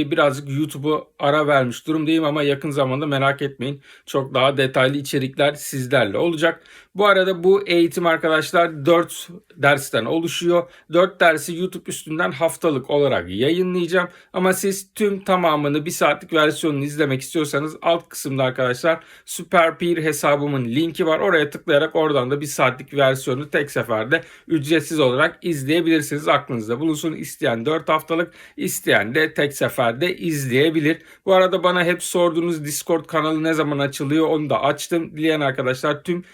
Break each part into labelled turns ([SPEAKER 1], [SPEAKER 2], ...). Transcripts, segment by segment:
[SPEAKER 1] dolayı birazcık YouTube'u ara vermiş durumdayım ama yakın zamanda merak etmeyin. Çok daha detaylı içerikler sizlerle olacak. Bu arada bu eğitim arkadaşlar 4 dersten oluşuyor. 4 dersi YouTube üstünden haftalık olarak yayınlayacağım. Ama siz tüm tamamını bir saatlik versiyonunu izlemek istiyorsanız alt kısımda arkadaşlar Super Peer hesabımın linki var. Oraya tıklayarak oradan da bir saatlik versiyonu tek seferde ücretsiz olarak izleyebilirsiniz. Aklınızda bulunsun. İsteyen 4 haftalık, isteyen de tek seferde izleyebilir. Bu arada bana hep sorduğunuz Discord kanalı ne zaman açılıyor onu da açtım. Dileyen arkadaşlar tüm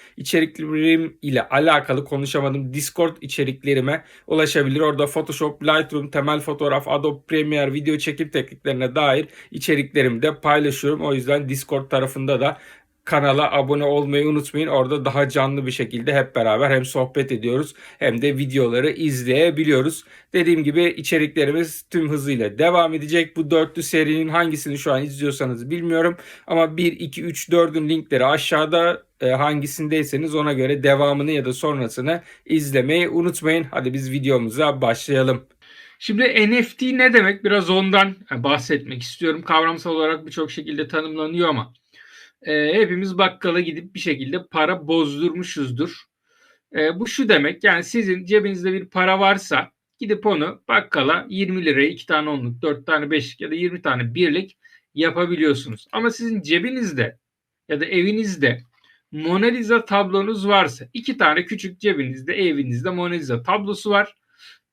[SPEAKER 1] içeriklerim ile alakalı konuşamadım Discord içeriklerime ulaşabilir. Orada Photoshop, Lightroom, temel fotoğraf, Adobe Premiere, video çekim tekniklerine dair içeriklerimi de paylaşıyorum. O yüzden Discord tarafında da kanala abone olmayı unutmayın. Orada daha canlı bir şekilde hep beraber hem sohbet ediyoruz hem de videoları izleyebiliyoruz. Dediğim gibi içeriklerimiz tüm hızıyla devam edecek. Bu dörtlü serinin hangisini şu an izliyorsanız bilmiyorum. Ama 1, 2, 3, 4'ün linkleri aşağıda e, hangisindeyseniz ona göre devamını ya da sonrasını izlemeyi unutmayın. Hadi biz videomuza başlayalım. Şimdi NFT ne demek? Biraz ondan bahsetmek istiyorum. Kavramsal olarak birçok şekilde tanımlanıyor ama e, hepimiz bakkala gidip bir şekilde para bozdurmuşuzdur. E, bu şu demek yani sizin cebinizde bir para varsa gidip onu bakkala 20 liraya 2 tane onluk, 4 tane beşlik ya da 20 tane birlik yapabiliyorsunuz. Ama sizin cebinizde ya da evinizde Mona Lisa tablonuz varsa iki tane küçük cebinizde evinizde Mona Lisa tablosu var.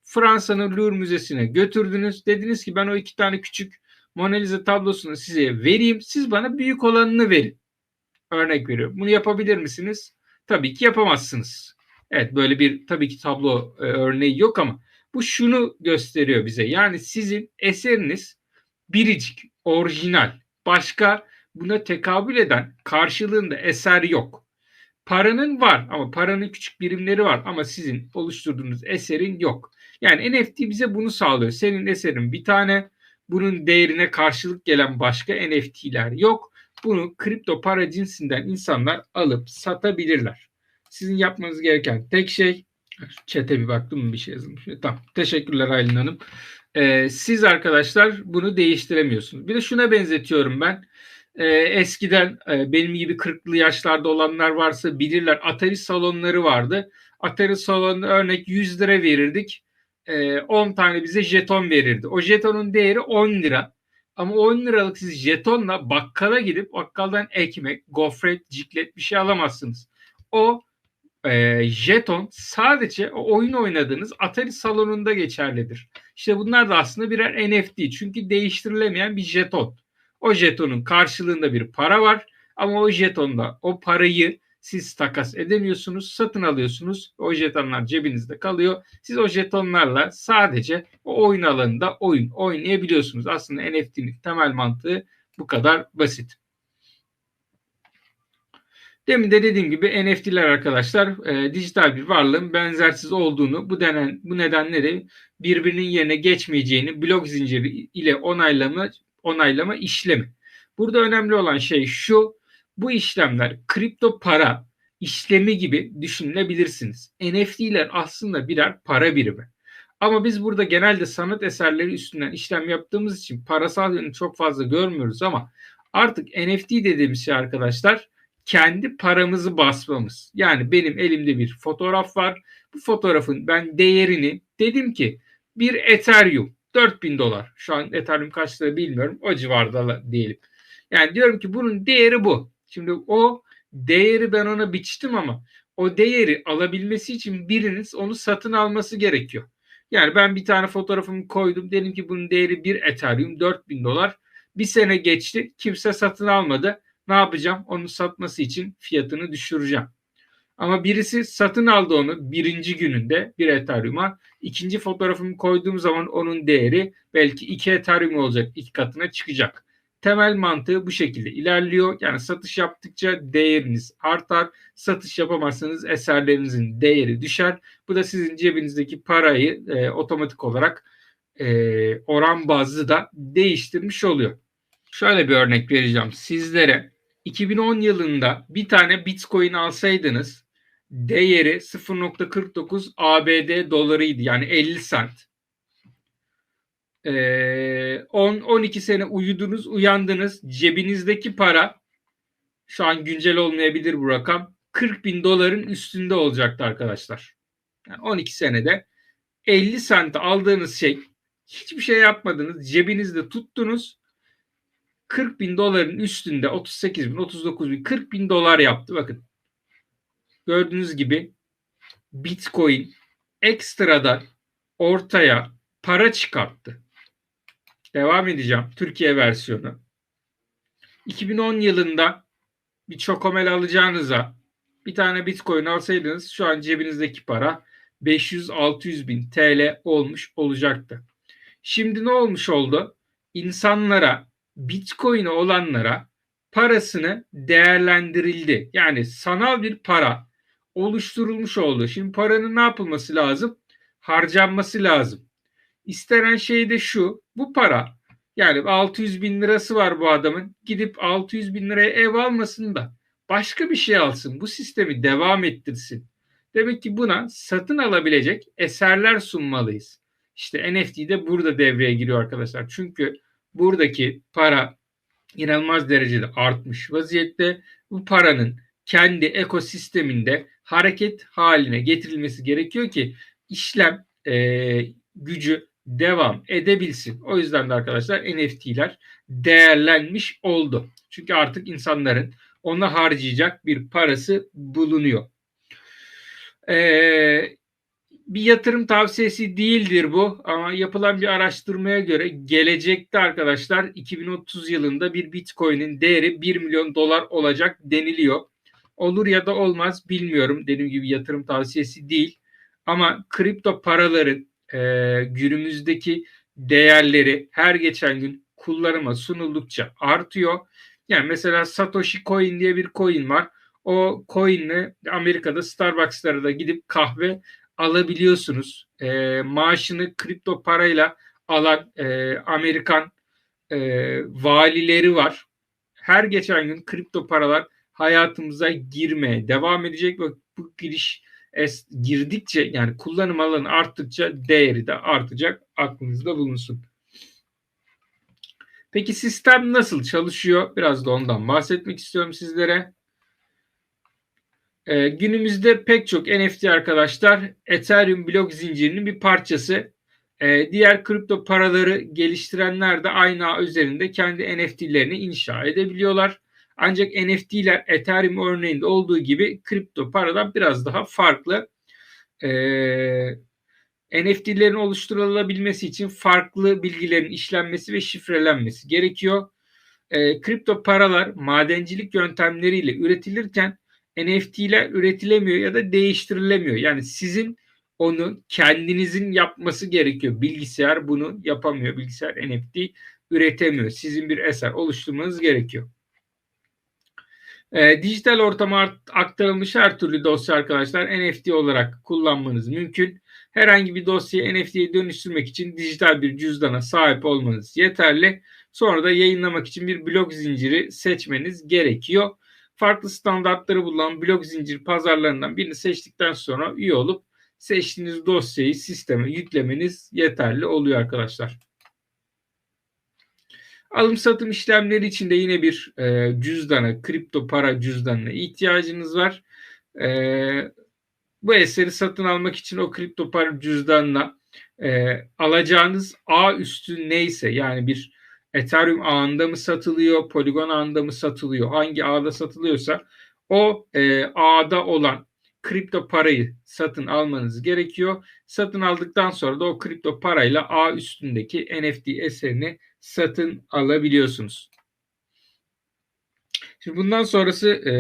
[SPEAKER 1] Fransa'nın Louvre Müzesi'ne götürdünüz. Dediniz ki ben o iki tane küçük Mona Lisa tablosunu size vereyim. Siz bana büyük olanını verin. Örnek veriyorum. Bunu yapabilir misiniz? Tabii ki yapamazsınız. Evet böyle bir tabii ki tablo e, örneği yok ama bu şunu gösteriyor bize. Yani sizin eseriniz biricik, orijinal, başka buna tekabül eden karşılığında eser yok. Paranın var ama paranın küçük birimleri var ama sizin oluşturduğunuz eserin yok. Yani NFT bize bunu sağlıyor. Senin eserin bir tane, bunun değerine karşılık gelen başka NFT'ler yok. Bunu kripto para cinsinden insanlar alıp satabilirler. Sizin yapmanız gereken tek şey Çete bir baktım mı bir şey yazılmış. Tamam. Teşekkürler Aylin Hanım. Ee, siz arkadaşlar bunu değiştiremiyorsunuz. Bir de şuna benzetiyorum ben. Ee, eskiden e, benim gibi 40'lı yaşlarda olanlar varsa bilirler. Atari salonları vardı. Atari salonu örnek 100 lira verirdik. E, 10 tane bize jeton verirdi. O jetonun değeri 10 lira. Ama 10 liralık siz jetonla bakkala gidip bakkaldan ekmek, gofret, ciklet bir şey alamazsınız. O e, jeton sadece oyun oynadığınız Atari salonunda geçerlidir. İşte bunlar da aslında birer NFT. Çünkü değiştirilemeyen bir jeton. O jetonun karşılığında bir para var ama o jetonda o parayı siz takas edemiyorsunuz, satın alıyorsunuz. O jetonlar cebinizde kalıyor. Siz o jetonlarla sadece o oyun alanında oyun oynayabiliyorsunuz. Aslında NFT'nin temel mantığı bu kadar basit. Demin de dediğim gibi NFT'ler arkadaşlar e, dijital bir varlığın benzersiz olduğunu bu denen bu nedenle de birbirinin yerine geçmeyeceğini blok zinciri ile onaylama onaylama işlemi. Burada önemli olan şey şu. Bu işlemler kripto para işlemi gibi düşünebilirsiniz. NFT'ler aslında birer para birimi. Ama biz burada genelde sanat eserleri üstünden işlem yaptığımız için parasal yönü çok fazla görmüyoruz ama artık NFT dediğimiz şey arkadaşlar kendi paramızı basmamız. Yani benim elimde bir fotoğraf var. Bu fotoğrafın ben değerini dedim ki bir Ethereum 4000 dolar. Şu an Ethereum kaç lira bilmiyorum. O civarda diyelim. Yani diyorum ki bunun değeri bu. Şimdi o değeri ben ona biçtim ama o değeri alabilmesi için biriniz onu satın alması gerekiyor. Yani ben bir tane fotoğrafımı koydum. Dedim ki bunun değeri bir Ethereum 4000 dolar. Bir sene geçti. Kimse satın almadı. Ne yapacağım? Onu satması için fiyatını düşüreceğim. Ama birisi satın aldı onu birinci gününde bir Ethereum'a. ikinci fotoğrafımı koyduğum zaman onun değeri belki iki Ethereum olacak. iki katına çıkacak. Temel mantığı bu şekilde ilerliyor. Yani satış yaptıkça değeriniz artar. Satış yapamazsanız eserlerinizin değeri düşer. Bu da sizin cebinizdeki parayı e, otomatik olarak e, oran bazlı da değiştirmiş oluyor. Şöyle bir örnek vereceğim sizlere. 2010 yılında bir tane Bitcoin alsaydınız değeri 0.49 ABD dolarıydı. Yani 50 sent. 10-12 sene uyudunuz, uyandınız. Cebinizdeki para şu an güncel olmayabilir bu rakam. 40 bin doların üstünde olacaktı arkadaşlar. Yani 12 senede 50 sente aldığınız şey hiçbir şey yapmadınız. Cebinizde tuttunuz. 40 bin doların üstünde 38 bin, 39 bin, 40 bin dolar yaptı. Bakın gördüğünüz gibi Bitcoin ekstradan ortaya para çıkarttı. Devam edeceğim. Türkiye versiyonu. 2010 yılında bir çokomel alacağınıza bir tane bitcoin alsaydınız şu an cebinizdeki para 500-600 bin TL olmuş olacaktı. Şimdi ne olmuş oldu? İnsanlara, bitcoin'i olanlara parasını değerlendirildi. Yani sanal bir para oluşturulmuş oldu. Şimdi paranın ne yapılması lazım? Harcanması lazım. İstenen şey de şu. Bu para yani 600 bin lirası var bu adamın. Gidip 600 bin liraya ev almasın da başka bir şey alsın. Bu sistemi devam ettirsin. Demek ki buna satın alabilecek eserler sunmalıyız. İşte NFT de burada devreye giriyor arkadaşlar. Çünkü buradaki para inanılmaz derecede artmış vaziyette. Bu paranın kendi ekosisteminde hareket haline getirilmesi gerekiyor ki işlem e, gücü devam edebilsin. O yüzden de arkadaşlar NFT'ler değerlenmiş oldu. Çünkü artık insanların ona harcayacak bir parası bulunuyor. Ee, bir yatırım tavsiyesi değildir bu ama yapılan bir araştırmaya göre gelecekte arkadaşlar 2030 yılında bir Bitcoin'in değeri 1 milyon dolar olacak deniliyor. Olur ya da olmaz bilmiyorum. Dediğim gibi yatırım tavsiyesi değil. Ama kripto paraların e, günümüzdeki değerleri her geçen gün kullanıma sunuldukça artıyor. Yani mesela Satoshi Coin diye bir coin var. O coinle Amerika'da Starbucks'lara da gidip kahve alabiliyorsunuz. E, maaşını kripto parayla alan e, Amerikan e, valileri var. Her geçen gün kripto paralar hayatımıza girmeye devam edecek ve bu giriş es, girdikçe yani kullanım alanı arttıkça değeri de artacak. Aklınızda bulunsun. Peki sistem nasıl çalışıyor? Biraz da ondan bahsetmek istiyorum sizlere. Ee, günümüzde pek çok NFT arkadaşlar Ethereum blok zincirinin bir parçası. Ee, diğer kripto paraları geliştirenler de aynı ağ üzerinde kendi NFT'lerini inşa edebiliyorlar. Ancak NFT'ler Ethereum örneğinde olduğu gibi kripto paradan biraz daha farklı. Ee, NFT'lerin oluşturulabilmesi için farklı bilgilerin işlenmesi ve şifrelenmesi gerekiyor. Ee, kripto paralar madencilik yöntemleriyle üretilirken NFT'ler üretilemiyor ya da değiştirilemiyor. Yani sizin onu kendinizin yapması gerekiyor. Bilgisayar bunu yapamıyor. Bilgisayar NFT üretemiyor. Sizin bir eser oluşturmanız gerekiyor. E, dijital ortama aktarılmış her türlü dosya arkadaşlar NFT olarak kullanmanız mümkün. Herhangi bir dosyayı NFT'ye dönüştürmek için dijital bir cüzdana sahip olmanız yeterli. Sonra da yayınlamak için bir blok zinciri seçmeniz gerekiyor. Farklı standartları bulunan blok zincir pazarlarından birini seçtikten sonra üye olup seçtiğiniz dosyayı sisteme yüklemeniz yeterli oluyor arkadaşlar. Alım satım işlemleri için de yine bir e, cüzdana, kripto para cüzdanına ihtiyacınız var. E, bu eseri satın almak için o kripto para cüzdanına e, alacağınız ağ üstü neyse yani bir Ethereum ağında mı satılıyor, Polygon ağında mı satılıyor, hangi ağda satılıyorsa o e, ağda olan kripto parayı satın almanız gerekiyor. Satın aldıktan sonra da o kripto parayla ağ üstündeki NFT eserini satın alabiliyorsunuz. Şimdi bundan sonrası e,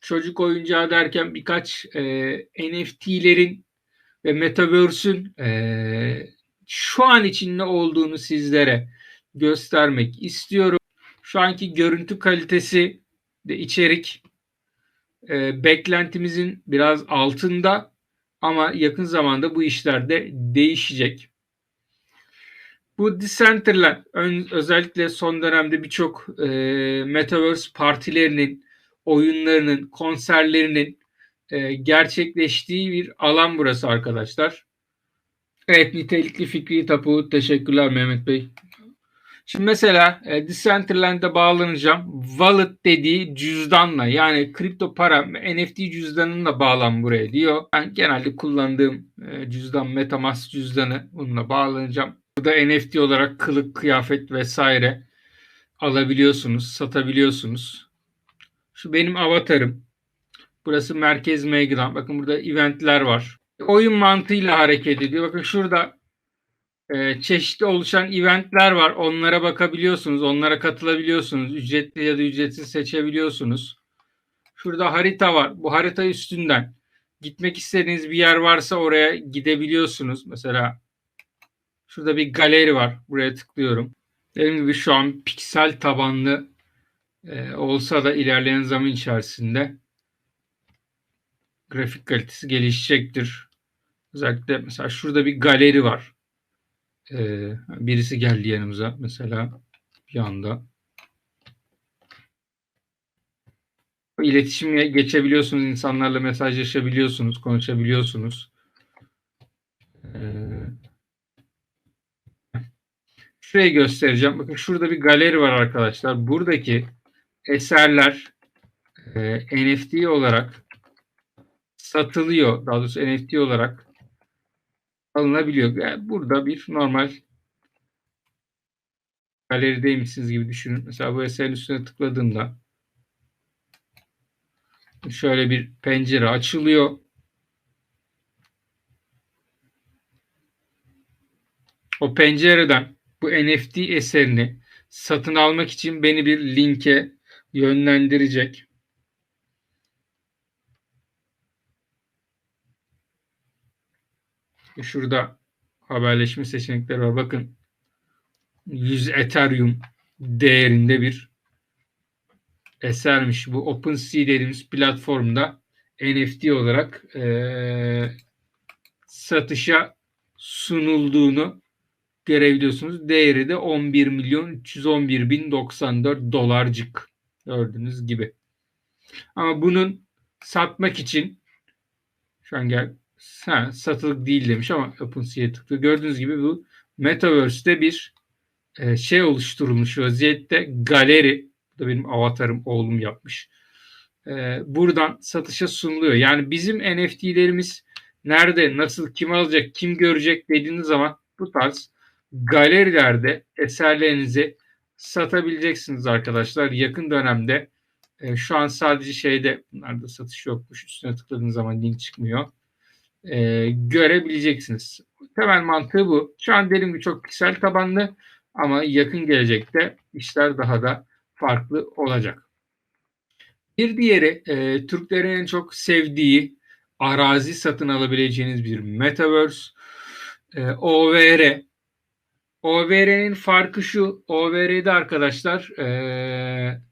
[SPEAKER 1] çocuk oyuncağı derken birkaç e, NFT'lerin ve Metaverse'ün e, şu an için ne olduğunu sizlere göstermek istiyorum. Şu anki görüntü kalitesi ve içerik e, beklentimizin biraz altında ama yakın zamanda bu işler de değişecek. Bu Decentraland özellikle son dönemde birçok e, Metaverse partilerinin, oyunlarının, konserlerinin e, gerçekleştiği bir alan burası arkadaşlar. Evet nitelikli fikri tapu. Teşekkürler Mehmet Bey. Şimdi mesela e, Decentraland'e bağlanacağım. Wallet dediği cüzdanla yani kripto para NFT cüzdanınla bağlan buraya diyor. Ben genelde kullandığım e, cüzdan Metamask cüzdanı bununla bağlanacağım. Burada NFT olarak kılık, kıyafet vesaire alabiliyorsunuz, satabiliyorsunuz. Şu benim avatarım. Burası merkez meydan. Bakın burada eventler var. Oyun mantığıyla hareket ediyor. Bakın şurada e, çeşitli oluşan eventler var. Onlara bakabiliyorsunuz. Onlara katılabiliyorsunuz. Ücretli ya da ücretsiz seçebiliyorsunuz. Şurada harita var. Bu harita üstünden gitmek istediğiniz bir yer varsa oraya gidebiliyorsunuz. Mesela şurada bir galeri var. Buraya tıklıyorum. Dediğim gibi şu an piksel tabanlı e, olsa da ilerleyen zaman içerisinde grafik kalitesi gelişecektir. Özellikle mesela şurada bir galeri var. Ee, birisi geldi yanımıza mesela bir anda. İletişime geçebiliyorsunuz, insanlarla mesajlaşabiliyorsunuz, konuşabiliyorsunuz. Ee, şurayı göstereceğim. Bakın şurada bir galeri var arkadaşlar. Buradaki eserler e, NFT olarak satılıyor. Daha doğrusu NFT olarak alınabiliyor. Yani burada bir normal galerideymişsiniz gibi düşünün. Mesela bu eserin üstüne tıkladığımda şöyle bir pencere açılıyor. O pencereden bu NFT eserini satın almak için beni bir linke yönlendirecek. Şurada haberleşme seçenekleri var. Bakın 100 Ethereum değerinde bir esermiş. Bu OpenSea dediğimiz platformda NFT olarak e, satışa sunulduğunu görebiliyorsunuz. Değeri de 11 milyon 311 bin 94 dolarcık gördüğünüz gibi. Ama bunun satmak için şu an gel ha, satılık değil demiş ama OpenSea'ya tıklı. Gördüğünüz gibi bu Metaverse'de bir e, şey oluşturulmuş vaziyette galeri. Bu da benim avatarım oğlum yapmış. E, buradan satışa sunuluyor. Yani bizim NFT'lerimiz nerede, nasıl, kim alacak, kim görecek dediğiniz zaman bu tarz galerilerde eserlerinizi satabileceksiniz arkadaşlar. Yakın dönemde e, şu an sadece şeyde bunlarda satış yokmuş. Üstüne tıkladığınız zaman link çıkmıyor e, görebileceksiniz. Temel mantığı bu. Şu an dediğim gibi çok piksel tabanlı ama yakın gelecekte işler daha da farklı olacak. Bir diğeri e, Türklerin en çok sevdiği arazi satın alabileceğiniz bir Metaverse. E, OVR. OVR'nin farkı şu. OVR'de arkadaşlar e,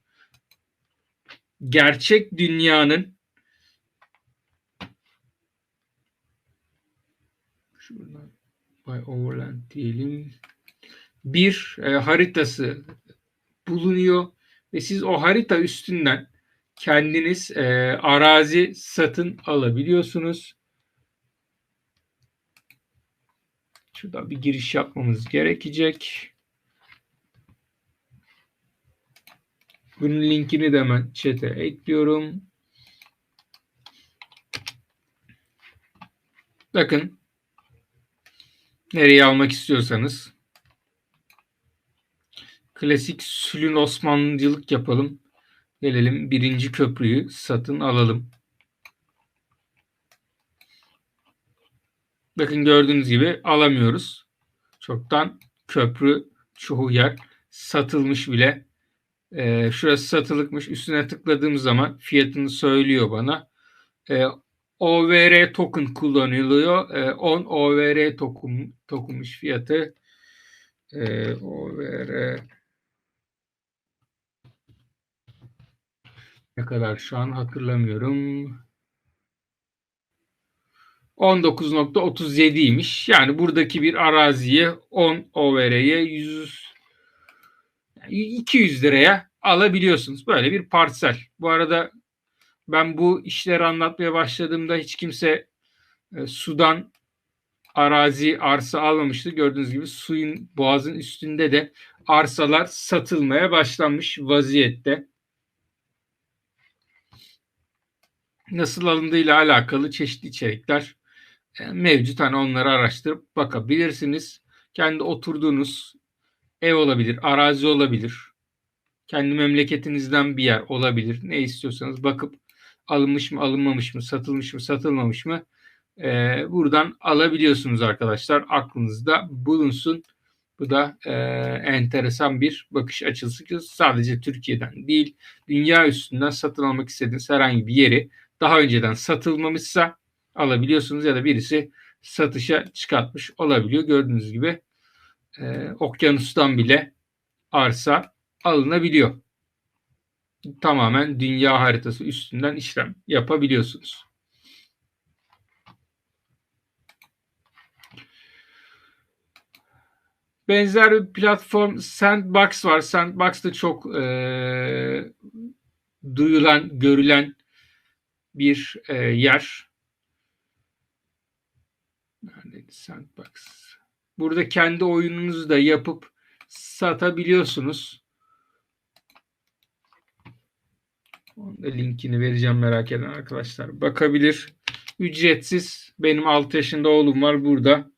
[SPEAKER 1] gerçek dünyanın şuradan by overland diyelim bir e, haritası bulunuyor ve siz o harita üstünden kendiniz e, arazi satın alabiliyorsunuz. Şuradan bir giriş yapmamız gerekecek. Bunun linkini de hemen chat'e ekliyorum. Bakın nereye almak istiyorsanız klasik Sülün Osmanlıcılık yapalım. Gelelim birinci köprüyü satın alalım. Bakın gördüğünüz gibi alamıyoruz. Çoktan köprü çoğu yer satılmış bile. Ee, şurası satılıkmış. Üstüne tıkladığım zaman fiyatını söylüyor bana. Ee, OVR token kullanılıyor. Ee, 10 OVR token tokenmuş fiyatı. Ee, OVR ne kadar şu an hatırlamıyorum. 19.37'ymiş. Yani buradaki bir araziye 10 OVR'ye 100 200 liraya alabiliyorsunuz. Böyle bir parsel. Bu arada ben bu işleri anlatmaya başladığımda hiç kimse e, sudan arazi arsa almamıştı. Gördüğünüz gibi suyun boğazın üstünde de arsalar satılmaya başlanmış vaziyette. Nasıl alındığıyla alakalı çeşitli içerikler e, mevcut. Hani onları araştırıp bakabilirsiniz. Kendi oturduğunuz ev olabilir, arazi olabilir. Kendi memleketinizden bir yer olabilir. Ne istiyorsanız bakıp alınmış mı, alınmamış mı, satılmış mı, satılmamış mı e, buradan alabiliyorsunuz arkadaşlar. Aklınızda bulunsun. Bu da e, enteresan bir bakış açısı ki sadece Türkiye'den değil, dünya üstünden satın almak istediğiniz herhangi bir yeri daha önceden satılmamışsa alabiliyorsunuz ya da birisi satışa çıkartmış olabiliyor. Gördüğünüz gibi e, okyanustan bile arsa alınabiliyor. Tamamen dünya haritası üstünden işlem yapabiliyorsunuz. Benzer bir platform Sandbox var. Sandbox da çok e, duyulan, görülen bir e, yer. Neredeydi Sandbox? Burada kendi oyununuzu da yapıp satabiliyorsunuz. Onun da linkini vereceğim merak eden arkadaşlar. Bakabilir. Ücretsiz. Benim 6 yaşında oğlum var burada.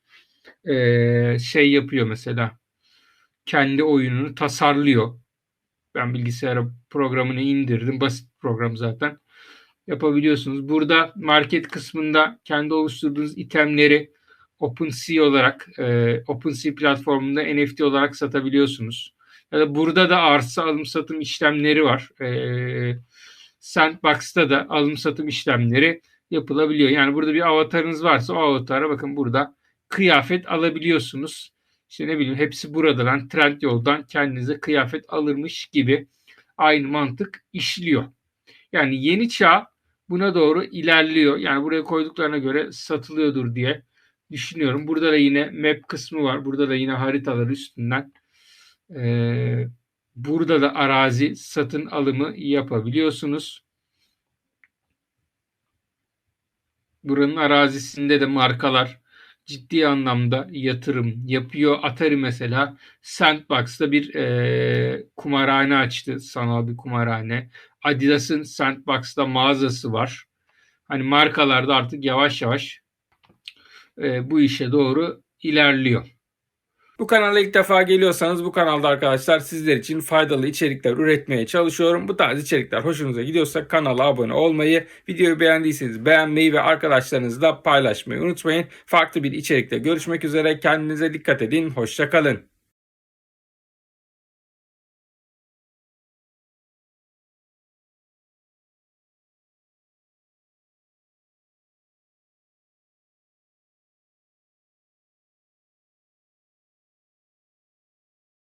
[SPEAKER 1] Ee, şey yapıyor mesela. Kendi oyununu tasarlıyor. Ben bilgisayara programını indirdim. Basit program zaten. Yapabiliyorsunuz. Burada market kısmında kendi oluşturduğunuz itemleri OpenSea olarak e, OpenSea platformunda NFT olarak satabiliyorsunuz. Ya da burada da arsa alım satım işlemleri var. E, Sandbox'ta da alım satım işlemleri yapılabiliyor. Yani burada bir avatarınız varsa o avatara bakın burada kıyafet alabiliyorsunuz. İşte ne bileyim hepsi buradan trend yoldan kendinize kıyafet alırmış gibi aynı mantık işliyor. Yani yeni çağ buna doğru ilerliyor. Yani buraya koyduklarına göre satılıyordur diye düşünüyorum. Burada da yine map kısmı var. Burada da yine haritalar üstünden e, burada da arazi satın alımı yapabiliyorsunuz. Buranın arazisinde de markalar ciddi anlamda yatırım yapıyor. Atari mesela Sandbox'ta bir e, kumarhane açtı. Sanal bir kumarhane. Adidas'ın Sandbox'ta mağazası var. Hani markalar da artık yavaş yavaş e, bu işe doğru ilerliyor. Bu kanala ilk defa geliyorsanız bu kanalda arkadaşlar sizler için faydalı içerikler üretmeye çalışıyorum. Bu tarz içerikler hoşunuza gidiyorsa kanala abone olmayı, videoyu beğendiyseniz beğenmeyi ve arkadaşlarınızla paylaşmayı unutmayın. Farklı bir içerikte görüşmek üzere. Kendinize dikkat edin. Hoşçakalın.